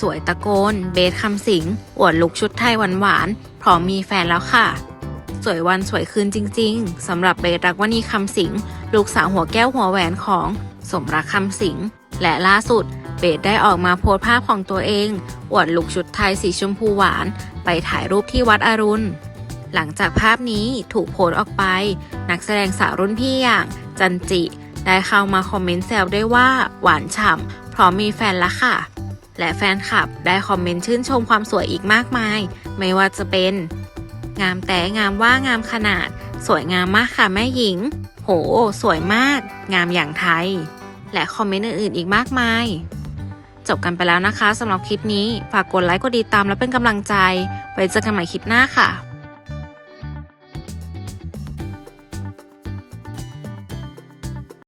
สวยตะโกน เบสคำสิงอวดลุกชุดไทยหวานๆพร้อมมีแฟนแล้วค่ะ สวยวันสวยคืนจริง ๆสำหรับเบสรักวณีคำสิงลูกสาวหัวแก้วหัวแหวนของสมรักคำสิงและล่าสุดเบสได้ออกมาโพสภาพของตัวเอง อวดลุกชุดไทยสีชมพูหวาน ไปถ่ายรูปที่วัดอรุณ หลังจากภาพนี้ถูกโพสออกไป นักแสดงสาวรุ่นพี่อย่าง จันจิ ได้เข้ามาคอมเมนต์แซวด้วยว่าหวานฉ่ำพร้อมมีแฟนแล้วค่ะ และแฟนคลับได้คอมเมนต์ชื่นชมความสวยอีกมากมาย ไม่ว่าจะเป็น งามแต่งามว่างามขนาด สวยงามมากค่ะแม่หญิง โห สวยมาก งามอย่างไทย และคอมเมนต์อื่นๆอีกมากมาย จบกันไปแล้วนะคะสำหรับคลิปนี้ ฝากกดไลค์กดติดตามและเป็นกำลังใจ ไว้เจอกันใหม่คลิปหน้าค่ะ